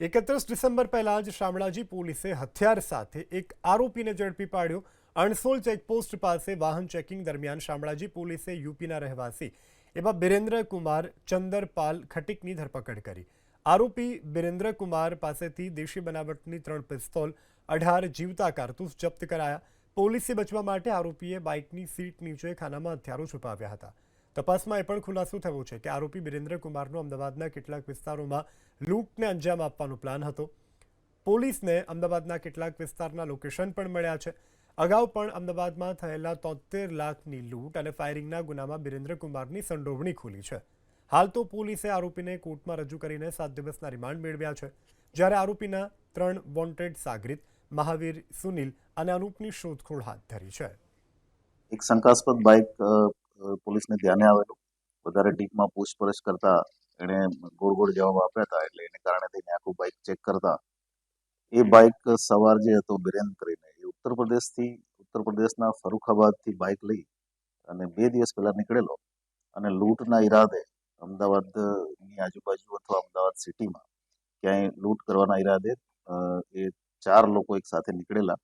એકત્રીસ ડિસેમ્બર પહેલા જ શામળાજી પોલીસે હથિયાર સાથે એક આરોપીને ઝડપી પાડ્યો. અણસોલ ચેકપોસ્ટ પાસે વાહન ચેકિંગ દરમિયાન શામળાજી પોલીસે યુપીના રહેવાસી એવા બિરેન્દ્ર કુમાર ચંદરપાલ ખટીકની ધરપકડ કરી. આરોપી બિરેન્દ્ર કુમાર પાસેથી દેશી બનાવટની ત્રણ પિસ્તોલ, અઢાર જીવતા કારતૂસ જપ્ત કરાયા. પોલીસે બચવા માટે આરોપીએ બાઇકની સીટ નીચે ખાનામાં હથિયારો છુપાવ્યા હતા. તપાસમાં એ પણ ખુલાસો થયો છે કે આરોપી બિરેન્દ્ર કુમારનો અમદાવાદના કેટલાક વિસ્તારોમાં લૂંટને અંજામ આપવાનો પ્લાન હતો. પોલીસને અમદાવાદના કેટલાક વિસ્તારના લોકેશન પણ મળ્યા છે. અગાઉ પણ અમદાવાદમાં થયેલા તોતેર લાખની લૂંટ અને ફાયરિંગના ગુનામાં બિરેન્દ્ર સંડોવણી ખુલી છે. હાલ તો પોલીસે આરોપીને કોર્ટમાં રજૂ કરીને સાત દિવસના રિમાન્ડ મેળવ્યા છે. જ્યારે આરોપીના ત્રણ વોન્ટેડ સાગરીત, મહાવીર, સુનિલ અને અનુપની શોધખોળ હાથ ધરી છે. એક શંકાસ્પદ બાઇક પોલીસને ધ્યાને આવેલું. વધારે ડીપમાં પૂછપરછ કરતા એણે ગોળ ગોળ જવાબ આપ્યા હતા એટલે એને કારણે થઈને આખું બાઇક ચેક કરતા. એ બાઇક સવાર જે હતો બિરેન કરીને એ ઉત્તર પ્રદેશથી ઉત્તર પ્રદેશના ફરુખાબાદથી બાઇક લઈ અને બે દિવસ પહેલા નીકળેલો. અને લૂંટના ઈરાદે અમદાવાદની આજુબાજુ અથવા અમદાવાદ સિટીમાં ક્યાંય લૂંટ કરવાના ઈરાદે એ ચાર લોકો એક સાથે નીકળેલા.